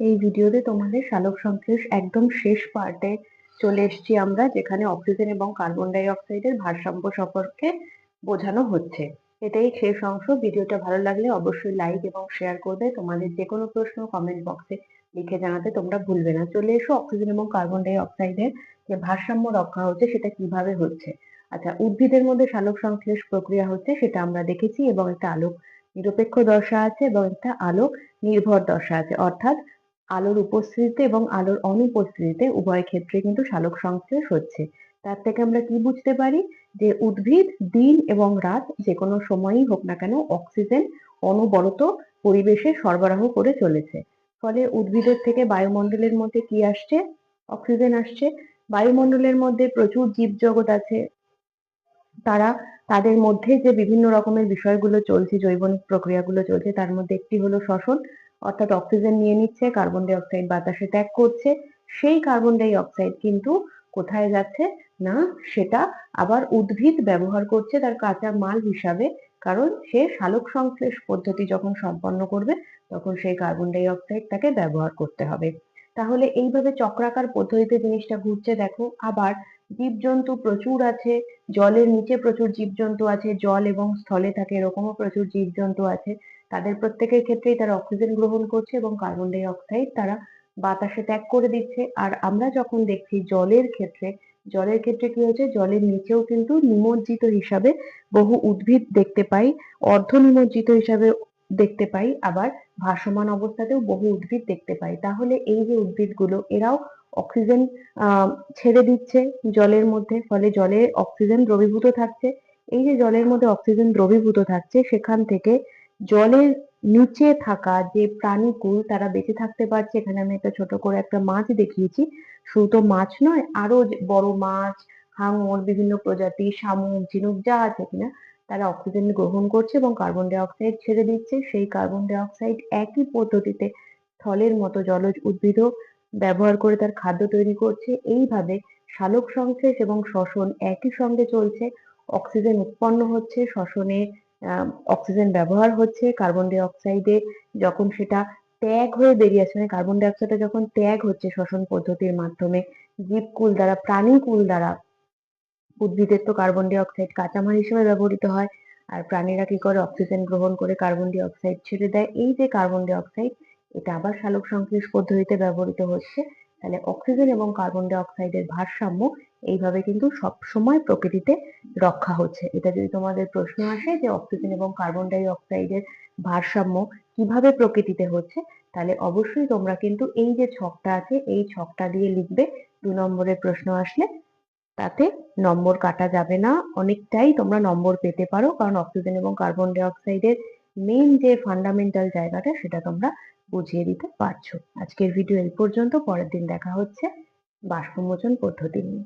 এই ভিডিওতে তোমাদের সালোক সংশ্লেষ একদম শেষ পার্টে চলে এসেছি আমরা, যেখানে অক্সিজেন এবং কার্বন ডাই অক্সাইডের ভারসাম্য সম্পর্কে বোঝানো হচ্ছে। এটাই শেষ অংশ। ভিডিওটা ভালো লাগলে অবশ্যই লাইক এবং শেয়ার করবে। তোমাদের যে কোনো প্রশ্ন কমেন্ট বক্সে লিখে জানাতে তোমরা ভুলবে না। চলে এসো অক্সিজেন এবং কার্বন ডাই অক্সাইডের যে ভারসাম্য রক্ষা হচ্ছে, সেটা কীভাবে হচ্ছে? আচ্ছা উদ্ভিদের মধ্যে সালোক সংশ্লেষ প্রক্রিয়া হচ্ছে, সেটা আমরা দেখেছি এবং একটা আলোক নিরপেক্ষ দশা আছে এবং একটা আলোক নির্ভর দশা আছে। অর্থাৎ আলোর উপস্থিতিতে এবং আলোর অনুপস্থিতিতে উভয় ক্ষেত্রে কিন্তু সালোক সংশ্লেষ হচ্ছে। তার থেকে আমরা কি বুঝতে পারি? যে উদ্ভিদ দিন এবং রাত যে কোনো সময়ই হোক না কেন অক্সিজেন অনবরত পরিবেশে সরবরাহ করে চলেছে। ফলে উদ্ভিদের থেকে বায়ুমণ্ডলের মধ্যে কি আসছে? অক্সিজেন আসছে। বায়ুমণ্ডলের মধ্যে প্রচুর জীবজগৎ আছে। তারা, তাদের মধ্যে যে বিভিন্ন রকমের বিষয়গুলো চলছে, জৈবনিক প্রক্রিয়াগুলো চলছে, তার মধ্যে একটি হলো শ্বসন। অর্থাৎ অক্সিজেন নিয়ে নিচ্ছে কার্বন ডাই অক্সাইড বাতাসে ত্যাগ করছে, সেই কার্বন ডাই অক্সাইড কিন্তু কোথায় যাচ্ছে? না, সেটা আবার উদ্ভিদ ব্যবহার করছে তার কাঁচা মাল হিসাবে, কারণ সে সালোক সংশ্লেষ পদ্ধতি যখন সম্পন্ন করবে, তখন সেই কার্বন ডাই অক্সাইড তাকে ব্যবহার করতে হবে। তাহলে এইভাবে চক্রাকার পদ্ধতিতে জিনিসটা ঘুরছে, দেখো, আবার জীবজন্তু প্রচুর আছে, জলের নিচে প্রচুর জীবজন্তু আছে, জল এবং স্থলে থাকে এরকমও প্রচুর জীবজন্তু আছে তাদের প্রত্যেকের ক্ষেত্রেই তারা অক্সিজেন গ্রহণ করছে এবং কার্বন ডাই অক্সাইড তারা বাতাসে ত্যাগ করে দিচ্ছে। আর আমরা যখন দেখছি জলের ক্ষেত্রে জলের ক্ষেত্রে কি হচ্ছে জলের নিচেও কিন্তু নিমজ্জিত হিসাবে বহু উদ্ভিদ দেখতে পাই, অর্ধ নিমজ্জিত হিসাবে দেখতে পাই, আবার ভাসমান অবস্থাতেও বহু উদ্ভিদ দেখতে পাই। তাহলে এই যে উদ্ভিদগুলো, এরাও অক্সিজেন ছেড়ে দিচ্ছে জলের মধ্যে, ফলে জলে অক্সিজেন দ্রবীভূত থাকছে। এই যে জলের মধ্যে অক্সিজেন দ্রবীভূত থাকছে, সেখান থেকে জলের নিচে থাকা যে প্রাণীকুল তারা বেঁচে থাকতে পারছে, এখানে আমি একটা ছোট করে একটা মাছ দেখিয়েছি। শুধু তো মাছ নয়, আরও বড় মাছ হাঙর বিভিন্ন প্রজাতি, শামুক, ঝিনুক যা আছে কিনা, তারা অক্সিজেন গ্রহণ করছে এবং কার্বন ডাই অক্সাইড ছেড়ে দিচ্ছে। সেই কার্বন ডাই অক্সাইড একই পদ্ধতিতে স্থলের মতো জলজ উদ্ভিদও ব্যবহার করে তার খাদ্য তৈরি করছে। এইভাবে সালোক সংশ্লেষ এবং শ্বসন একই সঙ্গে চলছে। অক্সিজেন উৎপন্ন হচ্ছে, শ্বসনে অক্সিজেন ব্যবহার হচ্ছে কার্বন ডাই অক্সাইডে যখন সেটা ত্যাগ হয়ে বেরিয়ে আসছে মানে কার্বন ডাই অক্সাইডটা যখন ত্যাগ হচ্ছে শ্বসন পদ্ধতির মাধ্যমে জীবকুল দ্বারা প্রাণীকুল দ্বারা, উদ্ভিদের তো কার্বন ডাই অক্সাইড কাঁচামাল হিসেবে ব্যবহৃত হয়। আর প্রাণীরা কি করে? অক্সিজেন গ্রহণ করে কার্বন ডাই অক্সাইড ছেড়ে দেয়। এই যে কার্বন ডাই অক্সাইড এটা আবার সালোক সংশ্লেষ পদ্ধতিতে ব্যবহৃত হচ্ছে। তাহলে অক্সিজেন এবং কার্বন ডাই অক্সাইডের ভারসাম্য এইভাবে কিন্তু সব সময় প্রকৃতিতে রক্ষা হচ্ছে। এটা যদি তোমাদের প্রশ্ন আসে যে অক্সিজেন এবং কার্বন ডাই অক্সাইডের ভারসাম্য কীভাবে প্রকৃতিতে হচ্ছে, তাহলে অবশ্যই তোমরা কিন্তু এই যে ছকটা আছে, এই ছকটা দিয়ে লিখবে। দু নম্বরের প্রশ্ন আসলে, তাতে নম্বর কাটা যাবে না, অনেকটাই তোমরা নম্বর পেতে পারো। কারণ অক্সিজেন এবং কার্বন ডাই অক্সাইডের মেন যে ফান্ডামেন্টাল জায়গাটা, সেটা তোমরা বুঝিয়ে দিতে পারছ। আজকের ভিডিও এই পর্যন্ত। পরের দিন দেখা হচ্ছে বাষ্পমোচন পদ্ধতি নিয়ে।